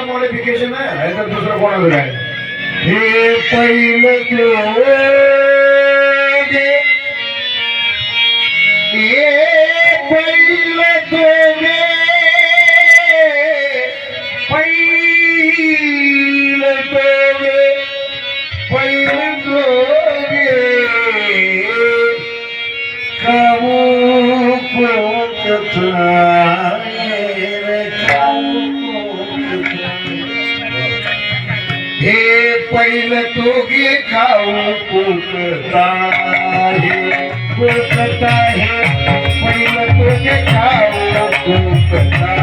आमचं मॉडिफिकेशन आहे नाही तर दुसरं कोणाचं काय हे पहिलं जोगे हे पहिले तो गे खाऊ कुकताहे कुकताहे पहिले तो गे खाऊ कुकताहे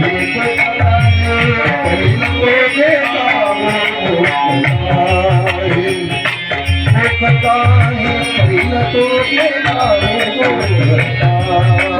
कुकताहे पहिले तो गे खाऊ कुकताहे कुकताहे पहिले तो गे खाऊ कुकताहे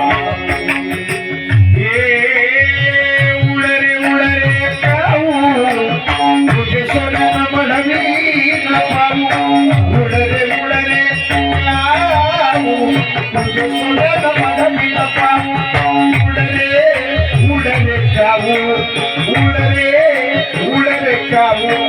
உளரே உளருக்காவும்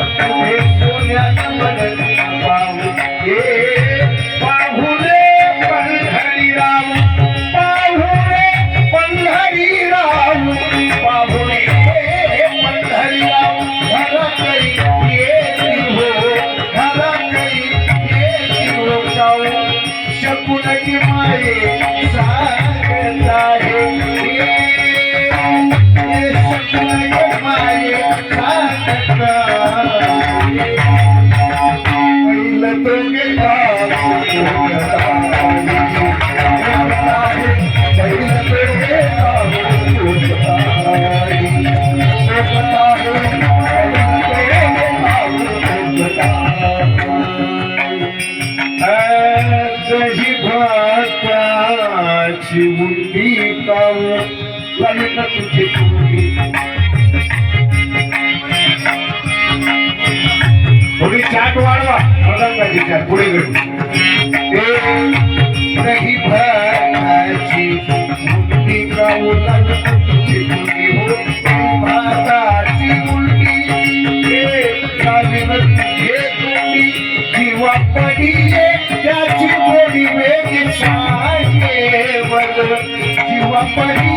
पाहिजे चाट पुढे घडू. दही भाताची मुंडी काऊ हो भाताची हे हे किंवा त्याची गोडी वेग सांगे किंवा पडी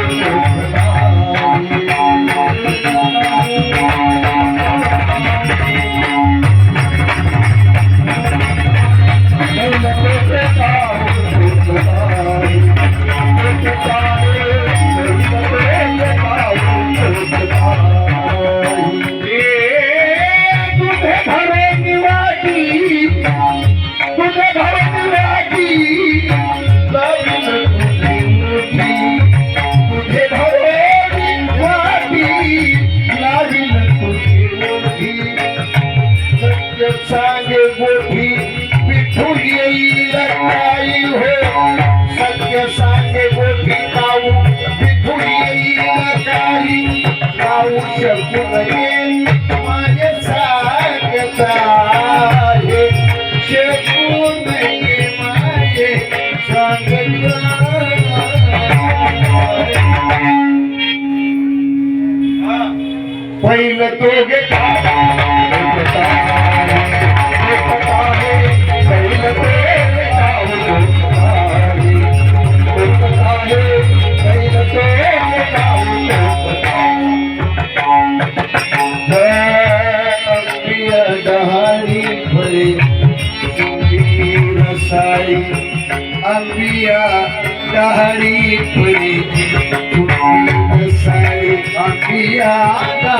भैल तोगे முடியாதா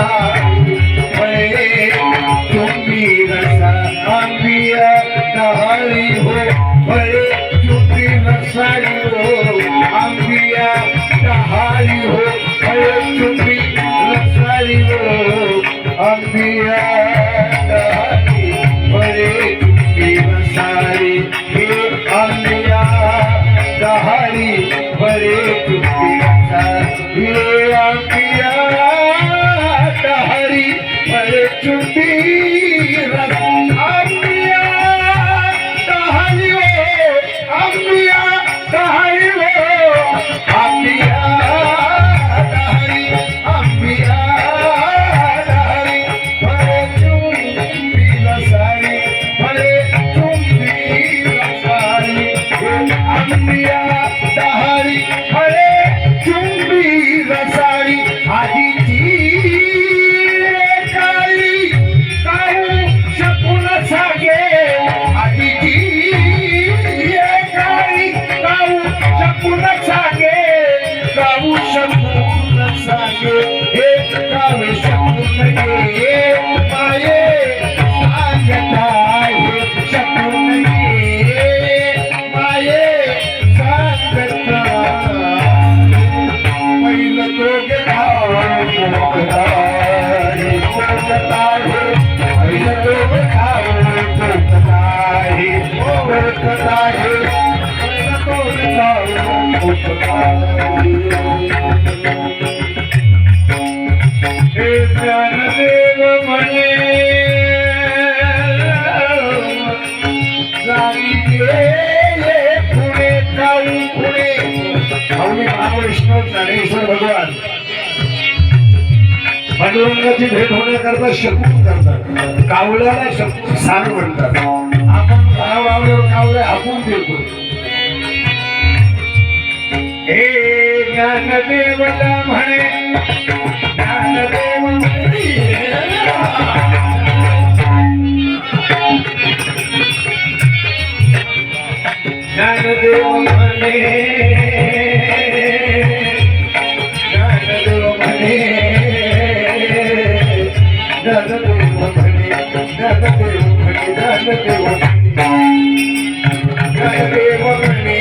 ज्ञानेश्वर भगवान पांडुरंगाची भेट होण्याकरता शकून करतात कावळ्याला शकून साल म्हणतात. आपण कावळ्यावर कावळे आपण देतो. हे ज्ञानदेवता म्हणे ज्ञानदेव ज्ञानदेव ज्ञानदेव म्हणे. ज्ञानदेव म्हणे ज्ञानदेव म्हणे ज्ञानदेव म्हणे. ज्ञानदेव म्हणे.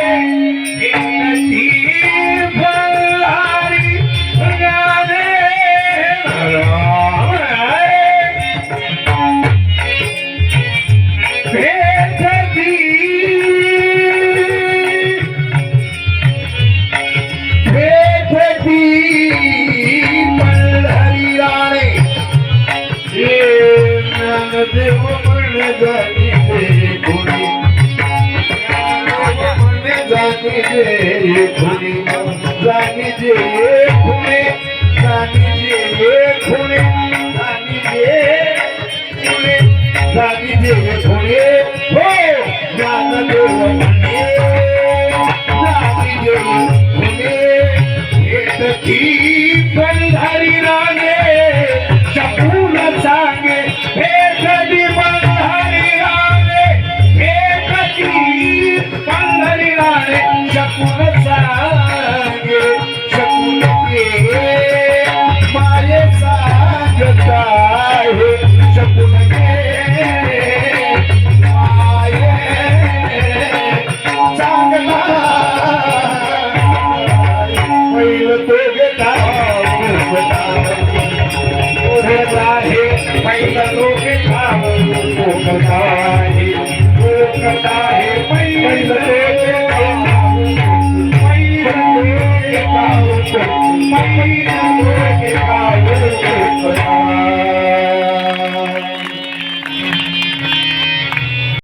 জানি যে খুনে জানি যে খুনে জানি যে খুনে জানি যে খুনে ও জানা দেব 我们